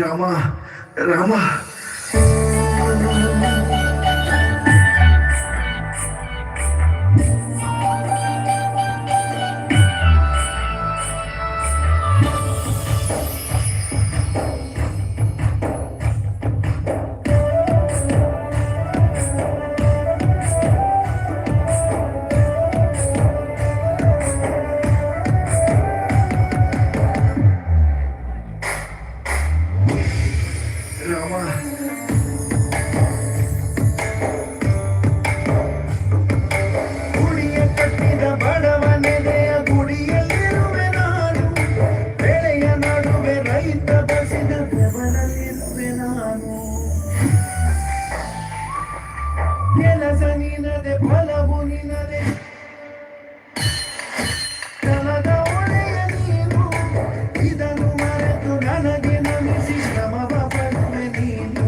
ರಾಮ ರಾಮ ನಿನದೆ, ಫಲವು ನಿನದೆ. ನೀನು ಮರೆತು ನಮಿಸಿ ನೀನು.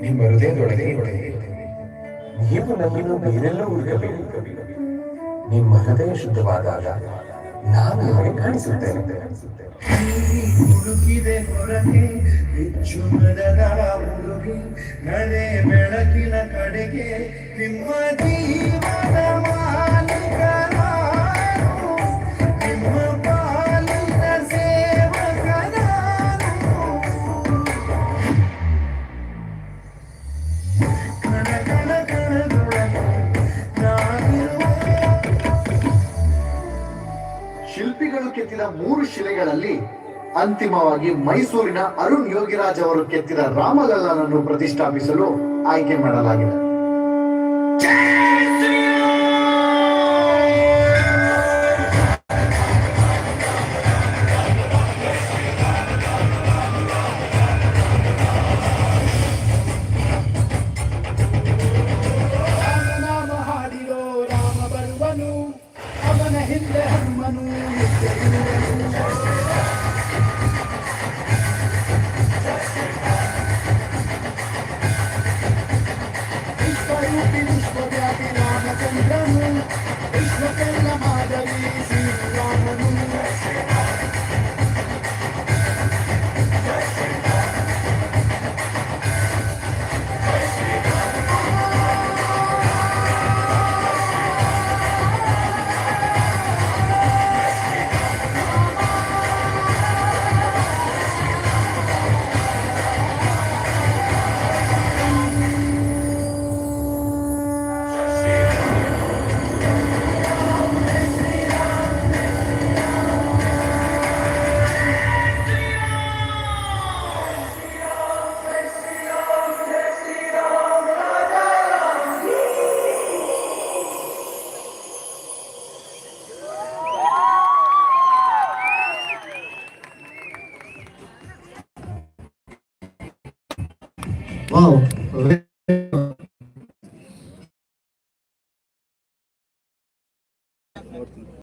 ನಿಮ್ಮ ಹೃದಯದೊಳಗೆ. ನೀವು ನನ್ನನ್ನು ಬೇರೆಲ್ಲೂ ಹುಡುಕಬೇಕು. ನಿಮ್ಮ ಹೃದಯ ಶುದ್ಧವಾದಾಗ ನಾನು ಕಾಣಿಸುತ್ತೆ ಕಾಣಿಸುತ್ತೇನೆ. ಹುಡುಕಿದೆ ಹೊರಗೆ ಹೆಚ್ಚು ಮದದ ಹುಡುಗಿ ನಡೆ ಬೆಳಕಿನ ಕಡೆಗೆ ನಿಮ್ಮ ಜೀವನ ಕೆತ್ತಿದ ಮೂರು ಶಿಲೆಗಳಲ್ಲಿ ಅಂತಿಮವಾಗಿ ಮೈಸೂರಿನ ಅರುಣ್ ಯೋಗಿರಾಜ್ ಅವರು ಕೆತ್ತಿದ ರಾಮಲಲ್ಲನನ್ನು ಪ್ರತಿಷ್ಠಾಪಿಸಲು ಆಯ್ಕೆ ಮಾಡಲಾಗಿದೆ. Wow.